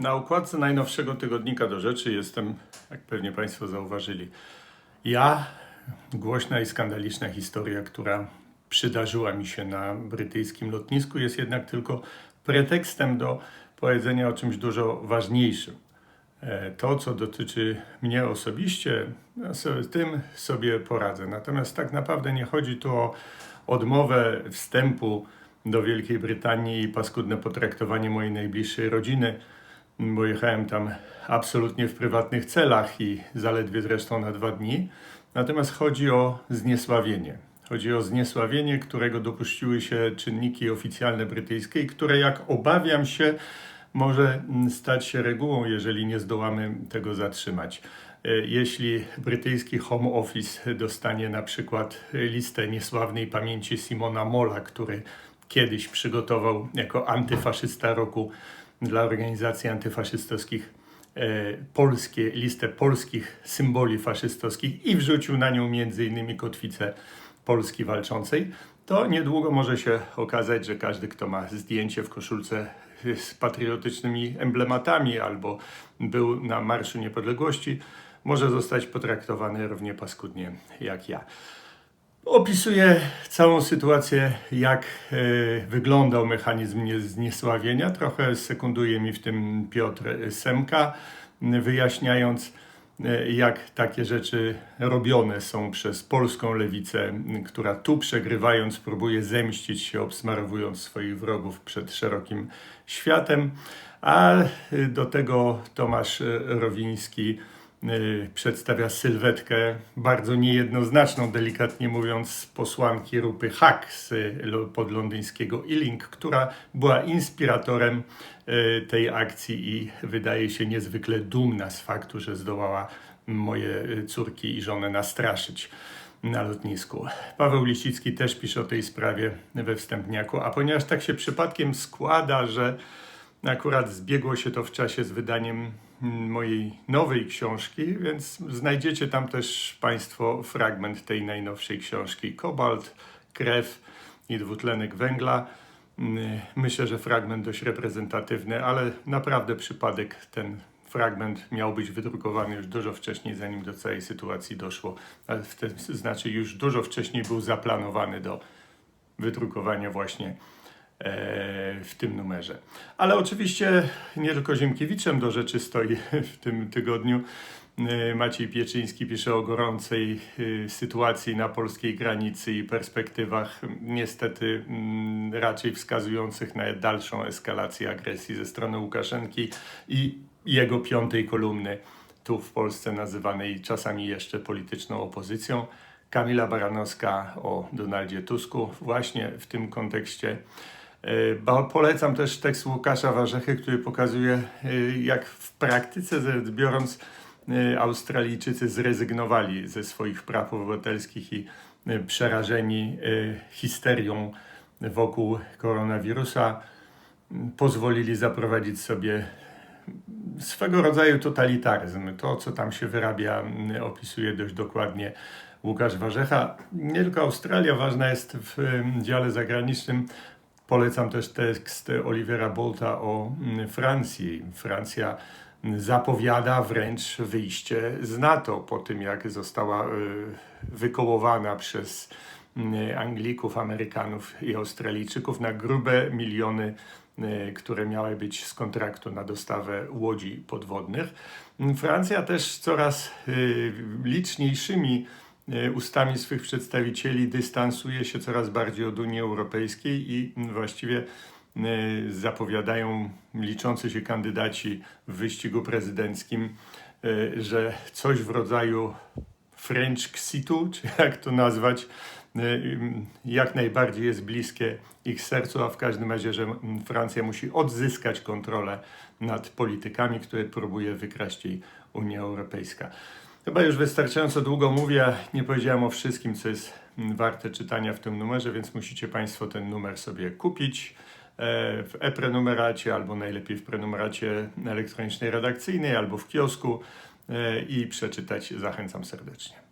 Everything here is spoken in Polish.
Na układce najnowszego tygodnika do rzeczy jestem, jak pewnie Państwo zauważyli, ja, głośna i skandaliczna historia, która przydarzyła mi się na brytyjskim lotnisku, jest jednak tylko pretekstem do powiedzenia o czymś dużo ważniejszym. E, To, co dotyczy mnie osobiście, sobie, tym sobie poradzę. Natomiast tak naprawdę nie chodzi tu o odmowę wstępu do Wielkiej Brytanii i paskudne potraktowanie mojej najbliższej rodziny, bo jechałem tam absolutnie w prywatnych celach i zaledwie zresztą na dwa dni. Natomiast chodzi o zniesławienie. Chodzi o zniesławienie, którego dopuściły się czynniki oficjalne brytyjskie, i które, jak obawiam się, może stać się regułą, jeżeli nie zdołamy tego zatrzymać. E, Jeśli brytyjski Home Office dostanie na przykład listę niesławnej pamięci Simona Mola, który kiedyś przygotował jako antyfaszysta roku dla organizacji antyfaszystowskich e, polskie, listę polskich symboli faszystowskich i wrzucił na nią innymi kotwicę Polski walczącej, to niedługo może się okazać, że każdy, kto ma zdjęcie w koszulce z patriotycznymi emblematami albo był na Marszu Niepodległości, może zostać potraktowany równie paskudnie jak ja. Opisuję całą sytuację, jak e, wyglądał mechanizm nie- zniesławienia. Trochę sekunduje mi w tym Piotr Semka, wyjaśniając, e, jak takie rzeczy robione są przez polską lewicę, która tu przegrywając próbuje zemścić się, obsmarowując swoich wrogów przed szerokim światem. A e, do tego Tomasz Rowiński przedstawia sylwetkę bardzo niejednoznaczną, delikatnie mówiąc, posłanki Rupy Hack z lo- podlondyńskiego Ealing, która była inspiratorem y, tej akcji i wydaje się niezwykle dumna z faktu, że zdołała moje y, córki i żonę nastraszyć na lotnisku. Paweł Lisicki też pisze o tej sprawie we wstępniaku, a ponieważ tak się przypadkiem składa, że Akurat zbiegło się to w czasie z wydaniem mm, mojej nowej książki, więc znajdziecie tam też Państwo fragment tej najnowszej książki. Kobalt, krew i dwutlenek węgla. Mm, Myślę, że fragment dość reprezentatywny, ale naprawdę przypadek ten fragment miał być wydrukowany już dużo wcześniej, zanim do całej sytuacji doszło. Ale w ten, znaczy już dużo wcześniej był zaplanowany do wydrukowania właśnie w tym numerze. Ale oczywiście nie tylko Ziemkiewiczem do rzeczy stoi w tym tygodniu. E, Maciej Pieczyński pisze o gorącej e, sytuacji na polskiej granicy i perspektywach niestety mm, raczej wskazujących na dalszą eskalację agresji ze strony Łukaszenki i jego piątej kolumny tu w Polsce nazywanej czasami jeszcze polityczną opozycją. Kamila Baranowska o Donaldzie Tusku właśnie w tym kontekście. E, Polecam też tekst Łukasza Warzechy, który pokazuje, e, jak w praktyce rzecz biorąc, e, Australijczycy zrezygnowali ze swoich praw obywatelskich i przerażeni histerią wokół koronawirusa pozwolili zaprowadzić sobie swego rodzaju totalitaryzm. To, co tam się wyrabia, opisuje dość dokładnie Łukasz Warzecha. Nie tylko Australia ważna jest w dziale zagranicznym. Polecam też tekst Olivera Bolta o mm, Francji. Francja mm, zapowiada wręcz wyjście z NATO po tym, jak została y, wykołowana przez mm, Anglików, Amerykanów i Australijczyków na grube miliony, y, które miały być z kontraktu na dostawę łodzi podwodnych. Francja też coraz y, liczniejszymi e, ustami swych przedstawicieli dystansuje się coraz bardziej od Unii Europejskiej i mm, właściwie e, zapowiadają liczący się kandydaci w wyścigu prezydenckim, e, że coś w rodzaju French Xitu, czy jak to nazwać, e, jak najbardziej jest bliskie ich sercu, a w każdym razie, że mm, Francja musi odzyskać kontrolę nad politykami, które próbuje wykraść jej Unia Europejska. Chyba już wystarczająco długo mówię, nie powiedziałem o wszystkim, co jest mm, warte czytania w tym numerze, więc musicie Państwo ten numer sobie kupić e, w e-prenumeracie albo najlepiej w prenumeracie elektronicznej redakcyjnej albo w kiosku e, i przeczytać. Zachęcam serdecznie.